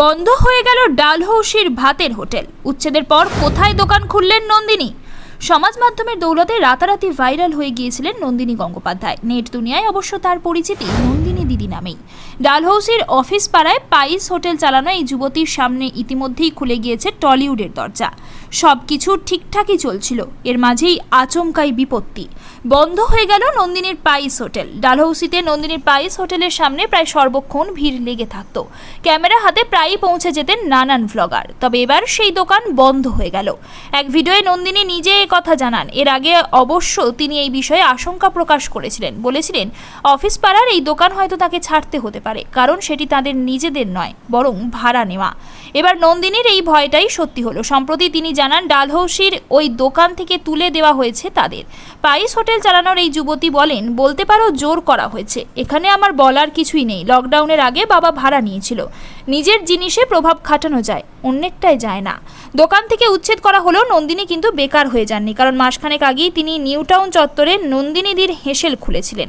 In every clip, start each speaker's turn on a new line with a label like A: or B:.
A: বন্ধ হয়ে গেল ডালহৌসির ভাতের হোটেল। উচ্ছেদের পর কোথায় দোকান খুললেন নন্দিনী? সমাজ মাধ্যমের দৌলতে রাতারাতি ভাইরাল হয়ে গিয়েছিলেন নন্দিনী গঙ্গোপাধ্যায়। নেট দুনিয়ায় অবশ্য তার পরিচিতি নন্দিনী দিদি নামেই। ডালহৌসির অফিস পাড়ায় পাইস হোটেল চালানো এই যুবতীর সামনে ইতিমধ্যেই খুলে গিয়েছে টলিউডের দরজা। সব কিছু ঠিকঠাকই চলছিল। এর মাঝেই আচমকাই বিপত্তি। বন্ধ হয়ে গেল নন্দিনীর পাইস হোটেল। ডালহৌসিতে নন্দিনীর পাইস হোটেলের সামনে প্রায় সর্বক্ষণ ভিড় লেগে থাকত। ক্যামেরা হাতে প্রায়ই পৌঁছে যেতেন নানান ভ্লগার তবে এবার সেই দোকান বন্ধ হয়ে গেল। এক ভিডিওয়ে নন্দিনী নিজে কথা জানান। এর আগে অবশ্য তিনি এই বিষয়ে আশঙ্কা প্রকাশ করেছিলেন। বলেছিলেন, অফিস পাড়ার এই দোকান হয়তো তাকে ছাড়তে হতে পারে, কারণ সেটি তাদের নিজেদের নয়, বরং ভাড়া নেওয়া। এবার নন্দিনীর এই ভয়টাই সত্যি হলো। সম্প্রতি তিনি জানান, ডালহৌসির ওই দোকান থেকে তুলে দেওয়া হয়েছে তাদের। পাইস হোটেল চালানোর এই যুবতী বলেন, বলতে পারো জোর করা হয়েছে। এখানে আমার বলার কিছুই নেই। লকডাউনের আগে বাবা ভাড়া নিয়েছিল। নিজের জিনিসে প্রভাব খাটানো যায় অন্যেরটাই যায় না। দোকান থেকে উচ্ছেদ করা হলেও নন্দিনী কিন্তু বেকার হয়ে যাননি। কারণ মাসখানেক আগেই তিনি নিউ টাউন চত্বরে নন্দিনীদির হেসেল খুলেছিলেন।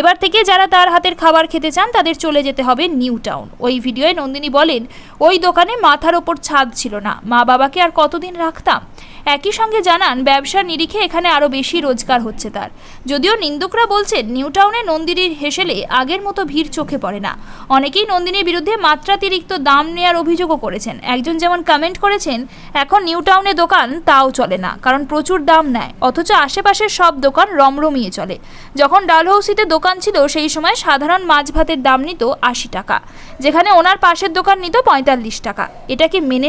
A: এবার থেকে যারা তার হাতের খাবার খেতে চান, তাদের চলে যেতে হবে নিউ টাউন ওই ভিডিওয়ে নন্দিনী বলেন, ওই দোকানে মাথার ওপর ছাদ ছিল না। মা বাবাকে আর কতদিন রাখতাম? একই সঙ্গে জানান, ব্যবসার নিরিখে এখানে আরও বেশি রোজগার হচ্ছে তার। যদিও নিন্দুকরা বলছেন নিউ টাউনে নন্দিনীর হেসেলে আগের মতো ভিড় চোখে পড়ে না। অনেকেই নন্দিনীর বিরুদ্ধে মাত্রাতিরিক্ত দাম নেওয়ার অভিযোগও করেছেন। একজন যেমন কমেন্ট করেছেন, এখন নিউ টাউনে দোকান, তাও চলে না। কারণ প্রচুর দাম নেয়। অথচ আশেপাশের সব দোকান রমরমিয়ে চলে। যখন ডালহৌসিতে দোকান ছিল, সেই সময় সাধারণ মাছ ভাতের দাম নিত আশি টাকা। যেখানে ওনার পাশের দোকান নিত পঁয়তাল্লিশ টাকা। এটাকে মেনে